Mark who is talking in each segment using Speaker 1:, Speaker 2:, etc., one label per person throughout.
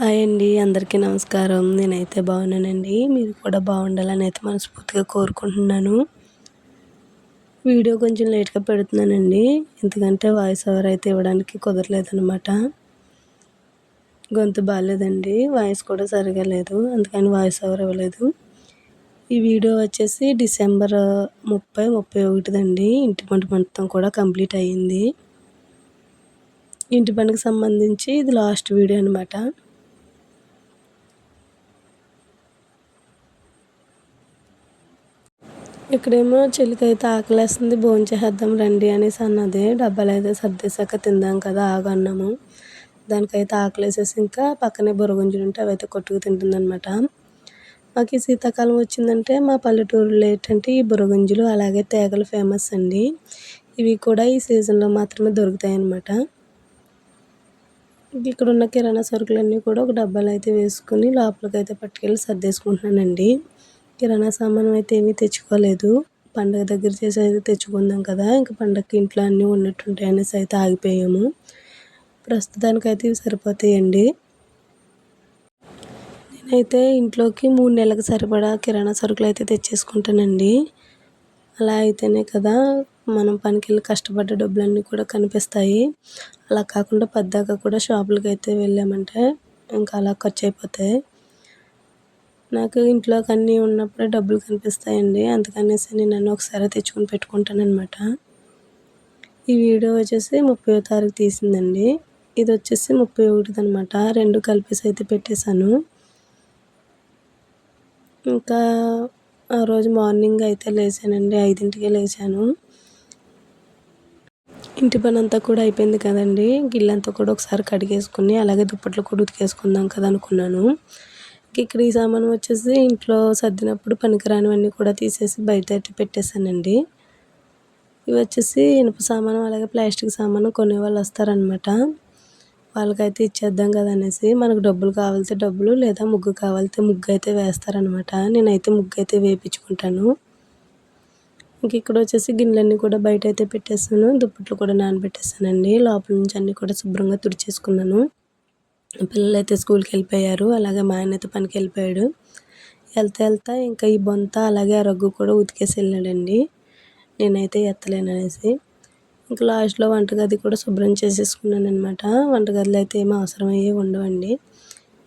Speaker 1: Hi అండి అందరికీ నమస్కారం. నేనైతే బాగున్నానండి. మీరు కూడా బాగుండాలని అయితే మనస్ఫూర్తిగా కోరుకుంటున్నాను. వీడియో కొంచెం లేట్గా పెడుతున్నానండి. ఎందుకంటే వాయిస్ ఓవర్ అయితే ఇవ్వడానికి కుదరలేదనమాట గొంతు బాగాలేదండి. వాయిస్ కూడా సరిగా లేదు. అందుకని వాయిస్ ఓవర్ ఇవ్వలేదు. ఈ వీడియో వచ్చేసి డిసెంబర్ ముప్పై ముప్పై ఒకటిదండి. ఇంటి పంట మొత్తం కూడా కంప్లీట్ అయ్యింది. ఇంటి పనికి సంబంధించి ఇది లాస్ట్ వీడియో అనమాట ఇక్కడేమో చెల్లికైతే ఆకలేస్తుంది భోంచేసేద్దాం రండి అనేసి అన్నది. డబ్బాలు అయితే సర్దేశాక తిందాం కదా ఆగన్నాము దానికైతే ఆకలేసేసి ఇంకా పక్కనే బొరగుంజులు ఉంటే అవైతే కొట్టుకు తింటుందన్నమాట. మాకు ఈ శీతాకాలం వచ్చిందంటే మా పల్లెటూరులో ఏంటంటే ఈ బుర్రగుంజలు అలాగే తేగలు ఫేమస్ అండి. ఇవి కూడా ఈ సీజన్లో మాత్రమే దొరుకుతాయి అన్నమాట ఇక్కడ ఉన్న కిరాణా సరుకులన్నీ కూడా ఒక డబ్బాలు అయితే వేసుకుని లోపలికి అయితే పట్టుకెళ్ళి సర్దేసుకుంటున్నానండి. కిరాణా సామాను అయితే ఏమీ తెచ్చుకోలేదు. పండగ దగ్గర చేసి అయితే తెచ్చుకుందాం కదా ఇంకా పండగకి ఇంట్లో అన్నీ ఉన్నట్టుంటాయి అనేసి అయితే ఆగిపోయాము. ప్రస్తుతానికైతే ఇవి సరిపోతాయండి. నేనైతే ఇంట్లోకి మూడు నెలలకు సరిపడా కిరాణా సరుకులు అయితే తెచ్చేసుకుంటానండి. అలా అయితేనే కదా మనం పనికి వెళ్ళి కష్టపడ్డ డబ్బులన్నీ కూడా కనిపిస్తాయి. అలా కాకుండా పద్దాక కూడా షాపులకి అయితే వెళ్ళామంటే ఇంకా అలా ఖర్చు అయిపోతాయి. నాకు ఇంట్లోకి అన్నీ ఉన్నప్పుడే డబ్బులు కనిపిస్తాయండి. అందుకనేసి నేను అన్నీ ఒకసారి తెచ్చుకొని పెట్టుకుంటాను అనమాట ఈ వీడియో వచ్చేసి ముప్పై తారీఖు తీసిందండి. ఇది వచ్చేసి ముప్పై ఒకటిది అనమాట రెండు కలిపేసి అయితే పెట్టేశాను. ఇంకా ఆ రోజు మార్నింగ్ అయితే లేచానండి. ఐదింటికే లేచాను. ఇంటి పని అంతా కూడా అయిపోయింది కదండి. గిల్లంతా కూడా ఒకసారి కడిగేసుకుని అలాగే దుప్పట్లు కూడా ఉతికేసుకుందాం కదా అనుకున్నాను. ఇక్కడ ఈ సామాను వచ్చేసి ఇంట్లో సర్దినప్పుడు పనికిరానివన్నీ కూడా తీసేసి బయట పెట్టేశానండి. ఇవి వచ్చేసి ఇనుప సామాను అలాగే ప్లాస్టిక్ సామాను కొనే వాళ్ళు వస్తారనమాట వాళ్ళకైతే ఇచ్చేద్దాం కదా అనేసి మనకు డబ్బులు కావాలితే డబ్బులు లేదా ముగ్గు కావాలితే ముగ్గు అయితే వేస్తారనమాట నేనైతే ముగ్గు అయితే వేయించుకుంటాను ఇంక ఇక్కడ వచ్చేసి గిన్నెలన్నీ కూడా బయట అయితే పెట్టేస్తాను దుప్పట్లు కూడా నానబెట్టేస్తానండి లోపల నుంచి అన్నీ కూడా శుభ్రంగా తుడిచేసుకున్నాను. పిల్లలు అయితే స్కూల్కి వెళ్ళిపోయారు అలాగే మా ఆయన అయితే పనికి వెళ్ళిపోయాడు వెళ్తా వెళ్తా ఇంకా ఈ బొంత అలాగే ఆ రగ్గు కూడా ఉతికేసి వెళ్ళాడండి. నేనైతే ఎత్తలేను అనేసి ఇంకా లాస్ట్లో వంటగది కూడా శుభ్రం చేసేసుకున్నాను అనమాట వంటగదిలో అయితే ఏమీ అవసరమయ్యే ఉండవండి.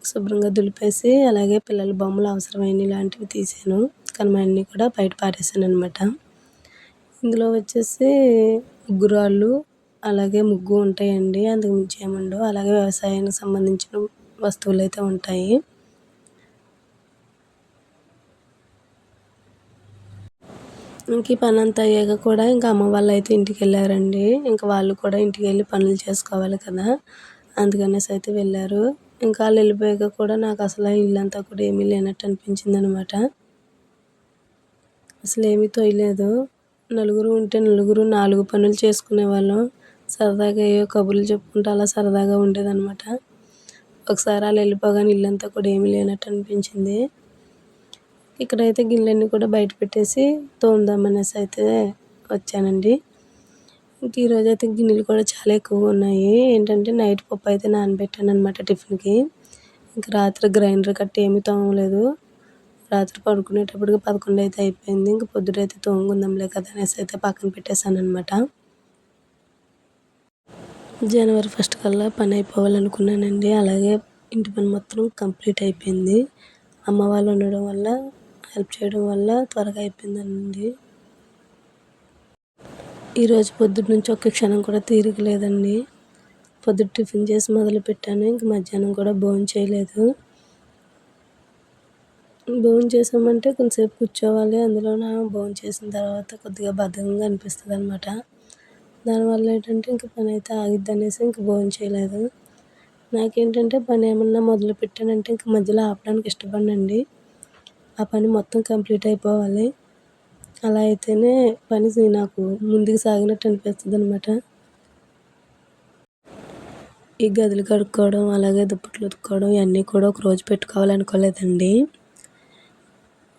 Speaker 1: శుభ్రంగా దులిపేసి అలాగే పిల్లల బొమ్మలు అవసరమైన ఇలాంటివి తీసాను. కానీ మా అన్నీ కూడా బయట పారేసాను అనమాట ఇందులో వచ్చేసి ముగ్గురాళ్ళు అలాగే ముగ్గు ఉంటాయండి. అందుకు మించి ఉండవు. అలాగే వ్యవసాయానికి సంబంధించిన వస్తువులు అయితే ఉంటాయి. ఇంక ఈ పని అంతా అయ్యాక కూడా ఇంకా అమ్మ వాళ్ళు అయితే ఇంటికి వెళ్ళారండి. ఇంకా వాళ్ళు కూడా ఇంటికి వెళ్ళి పనులు చేసుకోవాలి కదా. అందుకనేసి అయితే వెళ్ళారు. ఇంకా వాళ్ళు వెళ్ళిపోయాక కూడా నాకు అసలు ఇల్లంతా కూడా ఏమీ లేనట్టు అనిపించింది అనమాట అసలు ఏమీ తోయలేదు. నలుగురు ఉంటే నలుగురు నాలుగు పనులు చేసుకునే వాళ్ళం. సరదాగా ఏవో కబుర్లు చెప్పుకుంటూ అలా సరదాగా ఉండేదన్నమాట. ఒకసారి అలా వెళ్ళిపోగానే ఇల్లంతా కూడా ఏమీ లేనట్టు అనిపించింది. ఇక్కడైతే గిన్నెలన్నీ కూడా బయట పెట్టేసి తోముదామనేసి అయితే వచ్చానండి. ఇంక ఈరోజు అయితే గిన్నెలు కూడా చాలా ఎక్కువగా ఉన్నాయి. ఏంటంటే నైట్ పప్పు అయితే నానబెట్టాను అనమాట టిఫిన్కి. ఇంక రాత్రి గ్రైండర్ కట్టి ఏమీ తోమలేదు. రాత్రి పడుకునేటప్పటికి పదకొండు అయితే అయిపోయింది. ఇంక పొద్దుటైతే తోముకుందాంలే కదా అనేసి అయితే పక్కన పెట్టేశాను అనమాట జనవరి ఫస్ట్ కల్లా పని అయిపోవాలనుకున్నానండి అలాగే ఇంటి పని మొత్తం కంప్లీట్ అయిపోయింది. అమ్మ వాళ్ళు ఉండడం వల్ల హెల్ప్ చేయడం వల్ల త్వరగా అయిపోయిందండి. ఈరోజు పొద్దున్న నుంచి ఒక్క క్షణం కూడా తీరిక లేదండి పొద్దుట టిఫిన్ చేసి మొదలు పెట్టాను. ఇంక మధ్యాహ్నం కూడా భోజనం చేయలేదు. భోజనం చేసామంటే కొంతసేపు కూర్చోవాలి. అందులో భోజనం చేసిన తర్వాత కొద్దిగా బద్ధకంగా అనిపిస్తుంది అనమాట దానివల్ల ఏంటంటే ఇంక పని అయితే ఆగిద్ది అనేసి ఇంక భోజనం చేయలేదు. నాకేంటంటే పని ఏమన్నా మొదలు పెట్టానంటే ఇంక మధ్యలో ఆపడానికి ఇష్టపడనండి. ఆ పని మొత్తం కంప్లీట్ అయిపోవాలి. అలా అయితేనే పని నాకు ముందుకు సాగినట్టు అనిపిస్తుంది అనమాట ఈ గదులు కడుక్కోవడం అలాగే దుప్పట్లు ఉతుక్కోవడం ఇవన్నీ కూడా ఒక రోజు పెట్టుకోవాలనుకోలేదండి.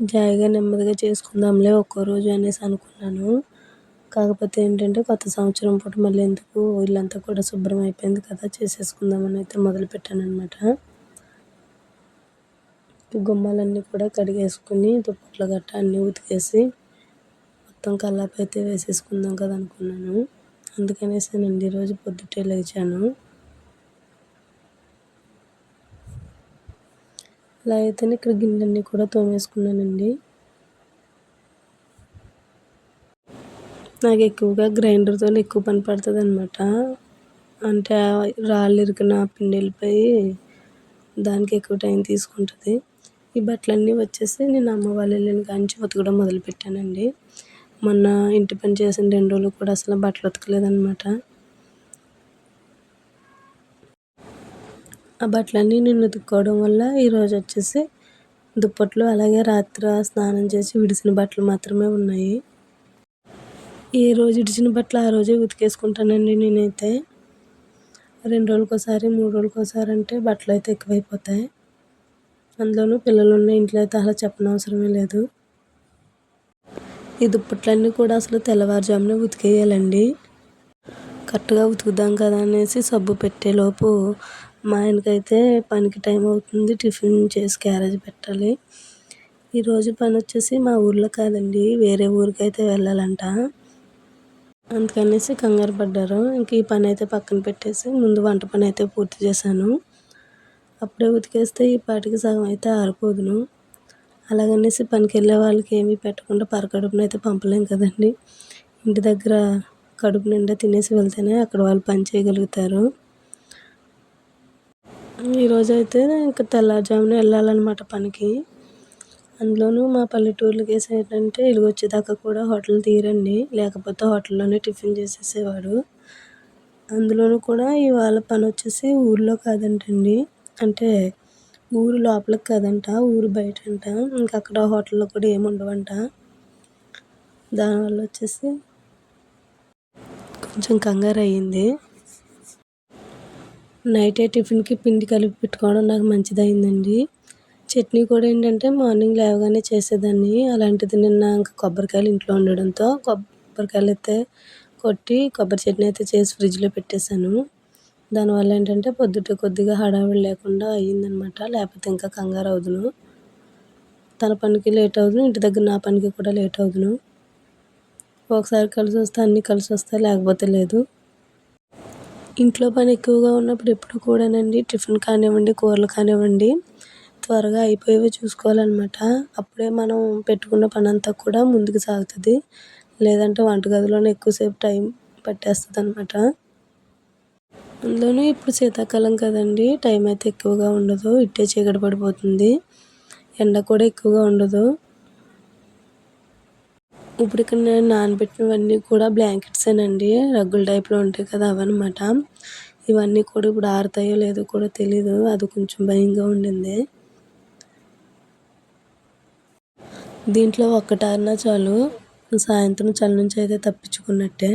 Speaker 1: జాయిగా నెమ్మదిగా చేసుకుందాంలే ఒక్కో రోజు అనేసి అనుకున్నాను. కాకపోతే ఏంటంటే కొత్త సంవత్సరం పూట మళ్ళీ ఎందుకు ఇల్లంతా కూడా శుభ్రం అయిపోయింది కదా చేసేసుకుందామని అయితే మొదలుపెట్టాను అనమాట గుమ్మాలన్నీ కూడా కడిగేసుకుని దుప్పట్లు గట్ట అన్నీ ఉతికేసి మొత్తం కల్లాపి అయితే వేసేసుకుందాం కదా అనుకున్నాను. అందుకనేసేనండి ఈరోజు పొద్దుటే లేచాను. అలా అయితేనే ఇక్కడ గిన్నెలన్నీ కూడా తోమేసుకున్నానండి. నాకు ఎక్కువగా గ్రైండర్తో ఎక్కువ పని పడుతుంది అనమాట అంటే రాళ్ళు ఇరికిన పిండి వెళ్ళిపోయి దానికి ఎక్కువ టైం తీసుకుంటుంది. ఈ బట్టలన్నీ వచ్చేసి నేను అమ్మ వాళ్ళ వెళ్ళిన కాంచి ఉతకడం మొదలుపెట్టానండి. మొన్న ఇంటి పని చేసిన రెండు రోజులు కూడా అసలు బట్టలు ఉతకలేదనమాట ఆ బట్టలన్నీ నేను ఉతుక్కోవడం వల్ల ఈరోజు వచ్చేసి దుప్పట్లు అలాగే రాత్రి స్నానం చేసి విడిసిన బట్టలు మాత్రమే ఉన్నాయి. ఏ రోజు ఇడిచిన బట్టలు ఆ రోజే ఉతికేసుకుంటానండి నేనైతే. రెండు రోజులకోసారి మూడు రోజులకోసారి అంటే బట్టలు అయితే ఎక్కువైపోతాయి. అందులోనూ పిల్లలు ఉన్న ఇంట్లో అయితే అలా చెప్పనవసరమే లేదు. ఈ దుప్పట్లన్నీ కూడా అసలు తెల్లవారుజామునే ఉతికేయాలండి. కరెక్ట్గా ఉతుకుదాం కదా అనేసి సబ్బు పెట్టేలోపు మా ఆయనకైతే పనికి టైం అవుతుంది టిఫిన్ చేసి క్యారేజ్ పెట్టాలి. ఈరోజు పని వచ్చేసి మా ఊర్లో కాదండి వేరే ఊరికైతే వెళ్ళాలంట. అందుకనేసి కంగారు పడ్డారు. ఇంక ఈ పని అయితే పక్కన పెట్టేసి ముందు వంట పని అయితే పూర్తి చేశాను. అప్పుడే ఉతికేస్తే ఈ పాటికి సగం అయితే ఆరిపోదును. అలాగనేసి పనికి వెళ్ళే వాళ్ళకి ఏమీ పెట్టకుండా పరకడుపున అయితే పంపలేం కదండి. ఇంటి దగ్గర కడుపు నిండా తినేసి వెళ్తేనే అక్కడ వాళ్ళు పని చేయగలుగుతారు. ఈరోజు అయితే ఇంకా తెల్లారుజామున వెళ్ళాలన్నమాట పనికి. అందులోనూ మా పల్లెటూర్లకి ఏంటంటే వెలుగు వచ్చేదాకా కూడా హోటల్ తీరండి. లేకపోతే హోటల్లోనే టిఫిన్ చేసేసేవాడు. అందులోనూ కూడా ఇవాళ పని వచ్చేసి ఊర్లో కాదంటండి. అంటే ఊరు లోపలికి కాదంట ఊరు బయట అంట ఇంకా అక్కడ హోటల్లో కూడా ఏమి ఉండవంట. దానివల్ల వచ్చేసి కొంచెం కంగారు అయ్యింది. నైటే టిఫిన్కి పిండి కలిపి పెట్టుకోవడం నాకు మంచిదైందండి చట్నీ కూడా ఏంటంటే మార్నింగ్ లేవగానే చేసేదాన్ని. అలాంటిది నిన్న ఇంకా కొబ్బరికాయలు ఇంట్లో ఉండడంతో కొబ్బరికాయలు అయితే కొట్టి కొబ్బరి చట్నీ అయితే చేసి ఫ్రిడ్జ్లో పెట్టేశాను. దానివల్ల ఏంటంటే పొద్దుట కొద్దిగా హడావిడి లేకుండా అయ్యిందనమాట. లేకపోతే ఇంకా కంగారు అవుదును. తన పనికి లేట్ అవుదును. ఇంటి దగ్గర నా పనికి కూడా లేట్ అవుదును. ఒకసారి కలిసి వస్తే అన్నీ కలిసి వస్తాయి లేకపోతే లేదు. ఇంట్లో పని ఎక్కువగా ఉన్నప్పుడు ఎప్పుడు కూడానండి టిఫిన్ కానివ్వండి కూరలు కానివ్వండి త్వరగా అయిపోయేవి చూసుకోవాలన్నమాట. అప్పుడే మనం పెట్టుకున్న పని అంతా కూడా ముందుకు సాగుతుంది. లేదంటే వంటగదిలోనే ఎక్కువసేపు టైం పట్టేస్తుంది అనమాట అందులోనూ ఇప్పుడు శీతాకాలం కదండి టైం అయితే ఎక్కువగా ఉండదు. ఇట్టే చీకటి పడిపోతుంది. ఎండ కూడా ఎక్కువగా ఉండదు. ఇప్పుడు ఇక్కడ నేను నానబెట్టినవన్నీ కూడా బ్లాంకెట్సేనండి రగ్గుల టైప్లో ఉంటాయి కదా అవన్నమాట. ఇవన్నీ కూడా ఇప్పుడు ఆరుతాయో లేదో కూడా తెలీదు. అది కొంచెం భయంగా ఉండింది. దీంట్లో ఒక్కటారినా చాలు. సాయంత్రం చలి నుంచి అయితే తప్పించుకున్నట్టే.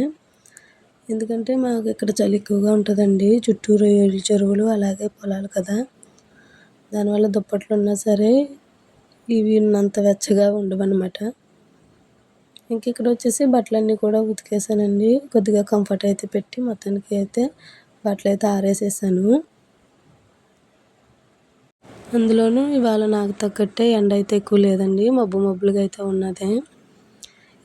Speaker 1: ఎందుకంటే మాకు ఇక్కడ చలి ఎక్కువగా ఉంటుందండి. చుట్టూరు ఏడు చెరువులు అలాగే పొలాలు కదా. దానివల్ల దుప్పట్లు ఉన్నా సరే ఇవి ఉన్నంత వెచ్చగా ఉండవన్నమాట. ఇంక ఇక్కడ వచ్చేసి బట్టలన్నీ కూడా ఉతికేసానండి. కొద్దిగా కంఫర్ట్ అయితే పెట్టి మొత్తానికి అయితే బట్టలు అయితే ఆరేసేసాను. అందులోనూ ఇవాళ నాకు తగ్గట్టే ఎండ అయితే ఎక్కువ లేదండి మబ్బు మబ్బులుగా అయితే ఉన్నది.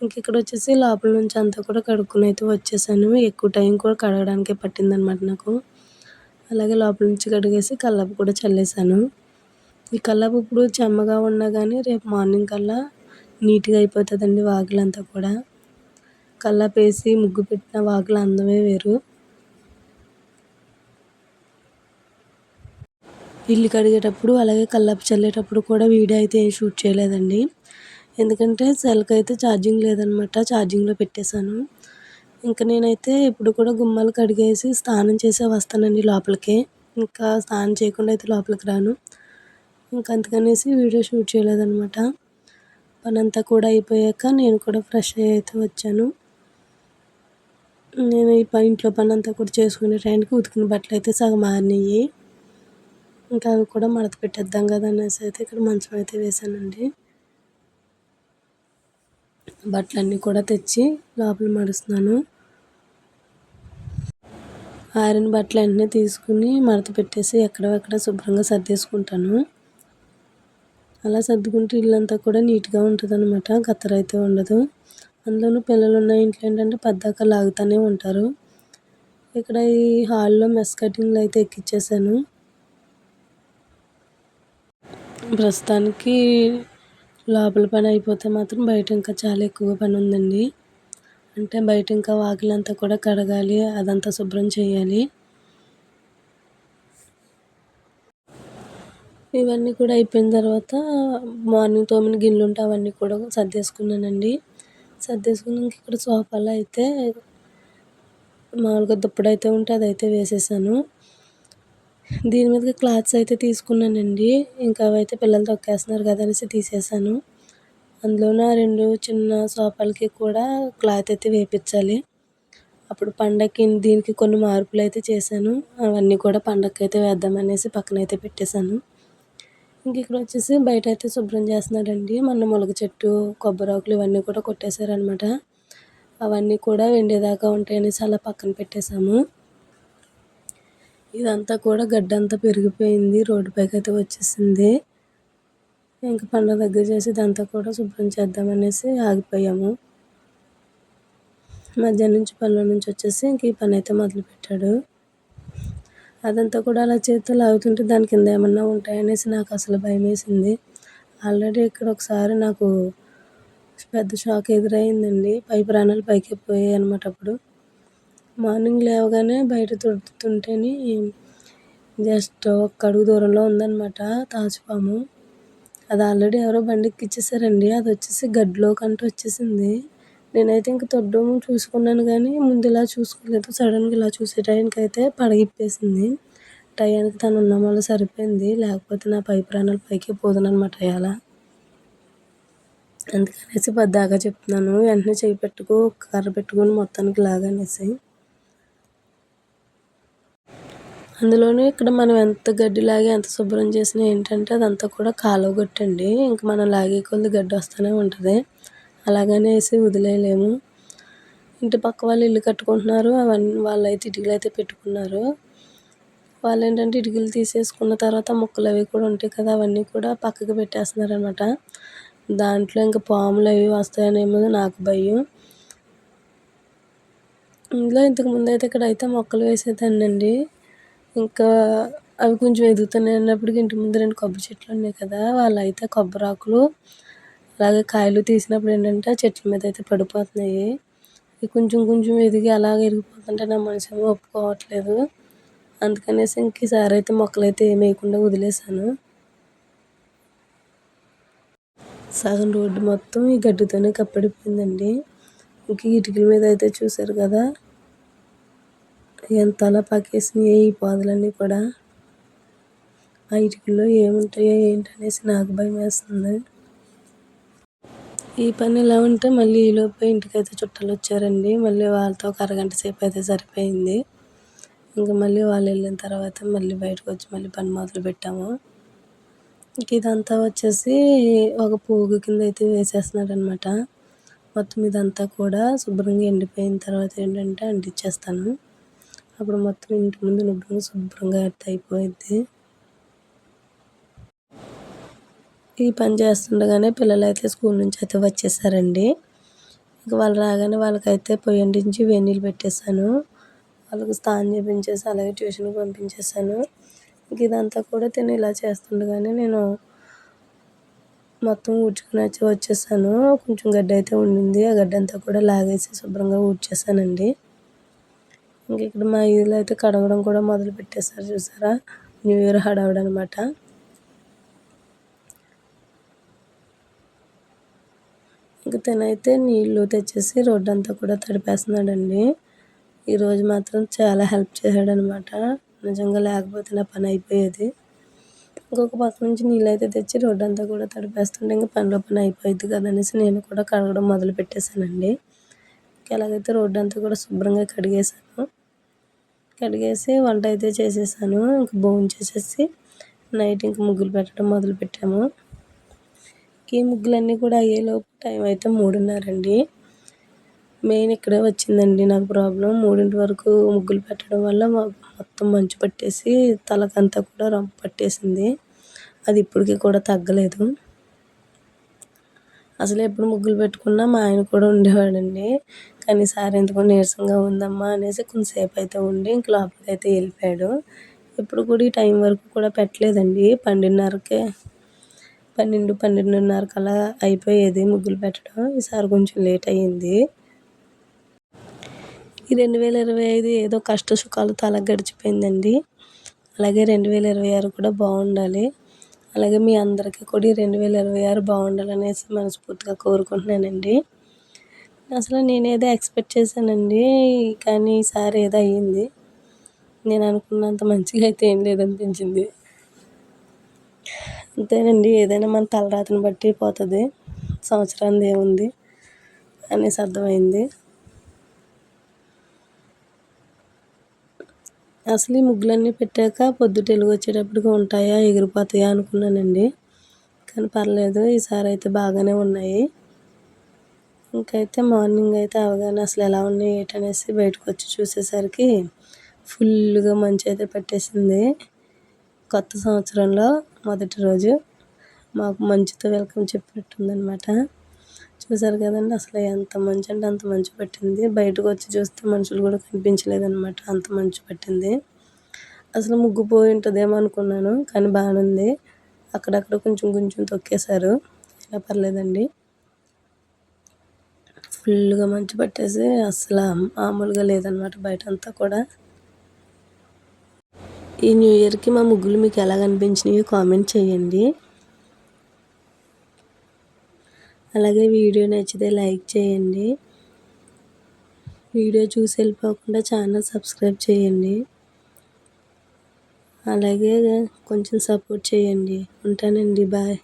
Speaker 1: ఇంక ఇక్కడ వచ్చేసి లోపల నుంచి అంతా కూడా కడుక్కుని అయితే వచ్చేసాను. ఎక్కువ టైం కూడా కడగడానికే పట్టిందనమాట నాకు. అలాగే లోపల నుంచి కడిగేసి కల్లాపు కూడా చల్లేసాను ఈ కల్లాపు ఇప్పుడు చెమ్మగా ఉన్నా కానీ రేపు మార్నింగ్ కల్లా నీట్గా అయిపోతుందండి వాకిలంతా కూడా. కల్లాపేసి ముగ్గు పెట్టిన వాకిల అందమే వేరు. ఇల్లు కడిగేటప్పుడు అలాగే కల్లాపి చల్లేటప్పుడు కూడా వీడియో అయితే ఏం షూట్ చేయలేదండి. ఎందుకంటే సెల్కి అయితే ఛార్జింగ్ లేదనమాట ఛార్జింగ్లో పెట్టేశాను. ఇంకా నేనైతే ఇప్పుడు కూడా గుమ్మాలు కడిగేసి స్నానం చేసే వస్తానండి లోపలికి. ఇంకా స్నానం చేయకుండా అయితే లోపలికి రాను. ఇంకా అందుకనేసి వీడియో షూట్ చేయలేదనమాట. పని అంతా కూడా అయిపోయాక నేను కూడా ఫ్రెష్ అయ్యి అయితే వచ్చాను. నేను ఈ పని ఇంట్లో పని అంతా కూడా చేసుకునే టైంకి ఉతికిన బట్టలు అయితే సగం మారినాయి ఇంకా అవి కూడా మడత పెట్టేద్దాం కదా అనేసి అయితే ఇక్కడ మంచం అయితే వేసానండి బట్టలన్నీ కూడా తెచ్చి లోపల మడుస్తున్నాను. ఆరిన బట్టలు అన్నీ తీసుకుని మడత పెట్టేసి ఎక్కడెక్కడ శుభ్రంగా సర్దేసుకుంటాను. అలా సర్దుకుంటే ఇల్లంతా కూడా నీట్గా ఉంటుంది అనమాట గత్తర అయితే ఉండదు. అందులోనూ పిల్లలు ఉన్న ఇంట్లో ఏంటంటే పద్దాక లాగుతూనే ఉంటారు. ఇక్కడ ఈ హాల్లో మెస్ కటింగ్లు అయితే ఎక్కించేసాను ప్రస్తుతానికి లోపల పని అయిపోతే మాత్రం బయట ఇంకా చాలా ఎక్కువ పని ఉందండి. అంటే బయట ఇంకా వాకిలంతా కూడా కడగాలి అదంతా శుభ్రం చేయాలి. ఇవన్నీ కూడా అయిపోయిన తర్వాత మార్నింగ్ తోమిన గిన్నెలు ఉంటే అవన్నీ కూడా సర్దేసుకున్నానండి. సర్దేసుకున్నాక ఇక్కడ సోఫాలో అయితే మామూలుగా దుప్పడైతే ఉంటే అదైతే వేసేసాను. దీని మీదకి క్లాత్స్ అయితే తీసుకున్నానండి. ఇంకా అవైతే పిల్లలు తొక్కేస్తున్నారు కదా అనేసి తీసేసాను అందులోన రెండు చిన్న సోఫాలకి కూడా క్లాత్ అయితే వేయించాలి అప్పుడు పండగకి దీనికి కొన్ని మార్పులు అయితే చేశాను. అవన్నీ కూడా పండగకి అయితే వేద్దామనేసి పక్కన అయితే పెట్టేశాను. ఇంక ఇక్కడ వచ్చేసి బయట అయితే శుభ్రం చేస్తున్నాడండి. మొన్న ములగ చెట్టు కొబ్బరాకులు ఇవన్నీ కూడా కొట్టేశారనమాట అవన్నీ కూడా వెండేదాకా ఉంటాయనేసి అలా పక్కన పెట్టేశాము. ఇదంతా కూడా గడ్డంతా పెరిగిపోయింది. రోడ్డు పైకి అయితే వచ్చేసింది. ఇంకా పండ్ల దగ్గర చేసి ఇదంతా కూడా శుభ్రం చేద్దామనేసి ఆగిపోయాము. మధ్యాహ్నం నుంచి పనుల నుంచి వచ్చేసి ఇంక ఈ పని అయితే మొదలుపెట్టాడు. అదంతా కూడా అలా చేతితో లాగుతుంటే దాని కింద ఏమన్నా ఉంటాయనేసి నాకు అసలు భయం వేసింది ఆల్రెడీ ఇక్కడ ఒకసారి నాకు పెద్ద షాక్ ఎదురైందండి. పై ప్రాణాలు పైకి పోయాయి అనమాట అప్పుడు. మార్నింగ్ లేవగానే బయట తుడుతుంటేనే జస్ట్ ఒక్క అడుగు దూరంలో ఉందన్నమాట తాచుపాము. అది ఆల్రెడీ ఎవరో బండికి ఇచ్చేసారండి. అది వచ్చేసి గడ్డిలో అంటూ వచ్చేసింది. నేనైతే ఇంక తొడ్డం చూసుకున్నాను కానీ ముందు ఇలా చూసుకోలేదు. సడన్గా ఇలా చూసే టైంకి అయితే పడగిప్పేసింది. టయానికి తను ఉన్న వల్ల సరిపోయింది. లేకపోతే నా పై ప్రాణాలు పైకి పోదునమాట అలా అందుకనేసి పద్దాకా చెప్తున్నాను. వెంటనే చేయి పెట్టుకో కర్ర పెట్టుకొని మొత్తానికి లాగనేసి. అందులోనూ ఇక్కడ మనం ఎంత గడ్డి లాగి ఎంత శుభ్రం చేసినా ఏంటంటే అదంతా కూడా కాలువ గట్టండి ఇంక మనం లాగే కొద్ది గడ్డి వస్తూనే ఉంటుంది. అలాగనేసి వదిలేయలేము. ఇంటి పక్క వాళ్ళు ఇల్లు కట్టుకుంటున్నారు. అవన్నీ వాళ్ళు అయితే ఇటుకలు అయితే పెట్టుకున్నారు. వాళ్ళు ఏంటంటే ఇటుకలు తీసేసుకున్న తర్వాత మొక్కలు అవి కూడా ఉంటాయి కదా అవన్నీ కూడా పక్కకి పెట్టేస్తున్నారు అనమాట దాంట్లో ఇంకా పాములు అవి వస్తాయనేమో నాకు భయం. ఇందులో ఇంతకు ముందు అయితే ఇక్కడ అయితే మొక్కలు వేసేదాన్ని అండి ఇంకా అవి కొంచెం ఎదుగుతున్నాయి అన్నప్పటికి ఇంటి ముందు రెండు కొబ్బరి చెట్లు ఉన్నాయి కదా వాళ్ళు అయితే కొబ్బరి ఆకులు అలాగే కాయలు తీసినప్పుడు ఏంటంటే ఆ చెట్ల మీద అయితే పడిపోతున్నాయి. ఇవి కొంచెం కొంచెం ఎదిగి అలాగ ఎరిగిపోతుంటే నా మనసు ఏమో ఒప్పుకోవట్లేదు. అందుకనేసి ఇంక ఈసారి అయితే మొక్కలు అయితే ఏమి వేయకుండా వదిలేసాను సగం రోడ్డు మొత్తం ఈ గడ్డితోనే కప్పడిపోయిందండి. ఇంక ఇటుకల మీద అయితే చూసారు కదా ఏం అలా పాకేసినాయి ఈ పాదులన్నీ కూడా? ఆ ఇటుకల్లో ఏముంటాయో ఏంటనేసి నాకు భయం వేస్తుంది ఈ పని ఇలా ఉంటే మళ్ళీ ఈలోపు ఇంటికైతే చుట్టాలు వచ్చారండి. మళ్ళీ వాళ్ళతో ఒక అరగంట సేపు అయితే సరిపోయింది. ఇంకా మళ్ళీ వాళ్ళు వెళ్ళిన తర్వాత మళ్ళీ బయటకు వచ్చి మళ్ళీ పని మొదలు పెట్టాము. ఇంక ఇదంతా వచ్చేసి ఒక పోగు కింద అయితే వేసేస్తున్నారనమాట మొత్తం ఇదంతా కూడా శుభ్రంగా ఎండిపోయిన తర్వాత ఏంటంటే అంటించేస్తాను. అప్పుడు మొత్తం ఇంటి ముందు నువ్వు శుభ్రంగా అయిపోయింది ఈ పని చేస్తుండగానే పిల్లలు అయితే స్కూల్ నుంచి అయితే వచ్చేసారండి. ఇంకా వాళ్ళు రాగానే వాళ్ళకైతే పొయ్యి అంటించి వేడి నీళ్ళు పెట్టేశాను. వాళ్ళకి స్నానం చేపించేసి అలాగే ట్యూషన్కి పంపించేశాను. ఇంక ఇదంతా కూడా తిని ఇలా చేస్తుండగానే నేను మొత్తం ఊడ్చుకుని వచ్చి వచ్చేసాను. కొంచెం గడ్డ అయితే ఉండింది. ఆ గడ్డ అంతా కూడా లాగేసి శుభ్రంగా ఊడ్చేసానండి ఇంక ఇక్కడ మా ఇల్లు అయితే కడగడం కూడా మొదలు పెట్టేశారు చూసారా? న్యూ ఇయర్ హడావుడు అనమాట ఇంక తనైతే నీళ్ళు తెచ్చేసి రోడ్డు అంతా కూడా తడిపేస్తున్నాడండి. ఈరోజు మాత్రం చాలా హెల్ప్ చేశాడనమాట నిజంగా లేకపోతే నా పని అయిపోయేది. ఇంకొక పక్క నుంచి నీళ్ళు అయితే తెచ్చి రోడ్డు అంతా కూడా తడిపేస్తుంటే ఇంకా పనిలో పని అయిపోయింది కదనేసి నేను కూడా కడగడం మొదలు పెట్టేశానండి. ఎలాగైతే రోడ్డు అంతా కూడా శుభ్రంగా కడిగేశాను కడిగేసి వంట అయితే చేసేసాను. ఇంకా భోజనం చేసేసి నైట్ ఇంక ముగ్గులు పెట్టడం మొదలు పెట్టాము. ఈ ముగ్గులన్నీ కూడా అయ్యేలోపు టైం అయితే మూడున్నరండి మెయిన్ ఇక్కడే వచ్చిందండి నాకు ప్రాబ్లం. మూడింటి వరకు ముగ్గులు పెట్టడం వల్ల మొత్తం మంచు పట్టేసి తలకంతా కూడా రంపు పట్టేసింది. అది ఇప్పటికీ కూడా తగ్గలేదు. అసలు ఎప్పుడు ముగ్గులు పెట్టుకున్నా మా ఆయన కూడా ఉండేవాడండి. కానీ ఈసారి ఎందుకో నీరసంగా ఉందమ్మా అనేసి కొంతసేపు అయితే ఉండి ఇంక లోపలికి అయితే వెళ్ళిపోయాడు. ఇప్పుడు కూడా ఈ టైం వరకు కూడా పెట్టలేదండి. పన్నెండున్నరకే పన్నెండు పన్నెండున్నరకు అలా అయిపోయేది ముగ్గులు పెట్టడం. ఈసారి కొంచెం లేట్ అయ్యింది. ఈ రెండు వేల ఇరవై ఐదు ఏదో కష్ట సుఖాలతో అలా గడిచిపోయిందండి అలాగే రెండు వేల ఇరవై ఆరు కూడా బాగుండాలి. అలాగే మీ అందరికీ కూడా రెండు వేల ఇరవై ఆరు బాగుండాలనేసి మనస్ఫూర్తిగా కోరుకుంటున్నానండి. అసలు నేనేదో ఎక్స్పెక్ట్ చేశానండి కానీ ఈసారి ఏదో అయ్యింది. నేను అనుకున్నంత మంచిగా అయితే ఏం లేదనిపించింది. అంతేనండి ఏదైనా మన తలరాతను బట్టి పోతుంది. సంవత్సరానికి ఏముంది? అనేసి అర్థమైంది. అసలు ఈ ముగ్గులన్నీ పెట్టాక పొద్దుట వెలుగు వచ్చేటప్పటికి ఉంటాయా ఎగిరిపోతాయా అనుకున్నానండి. కానీ పర్లేదు ఈసారి అయితే బాగానే ఉన్నాయి. ఇంకైతే మార్నింగ్ అయితే అవగానే అసలు ఎలా ఉన్నాయి ఏంటనేసి బయటకు వచ్చి చూసేసరికి ఫుల్గా మంచి అయితే పట్టేసింది. కొత్త సంవత్సరంలో మొదటి రోజు మాకు మంచుతో వెల్కమ్ చెప్పినట్టుందనమాట చూసారు కదండి అసలు ఎంత మంచి అంటే అంత మంచు పట్టింది. బయటకు వచ్చి చూస్తే మనుషులు కూడా కనిపించలేదు అనమాట అంత మంచు పట్టింది. అసలు ముగ్గు పోయి ఉంటుందేమో అనుకున్నాను కానీ బాగానే ఉంది అక్కడక్కడ కొంచెం కొంచెం తొక్కేశారు. ఇలా పర్లేదండి. ఫుల్గా మంచు పట్టేసి అసలు మామూలుగా లేదనమాట బయట అంతా కూడా. ఈ న్యూ ఇయర్కి మా ముగ్గులు మీకు ఎలా కనిపించినాయో కామెంట్ చేయండి. అలాగే వీడియో నచ్చితే లైక్ చేయండి. వీడియో చూసి వెళ్ళిపోకుండా ఛానల్ సబ్స్క్రైబ్ చేయండి. అలాగే కొంచెం సపోర్ట్ చేయండి. ఉంటానండి. బాయ్.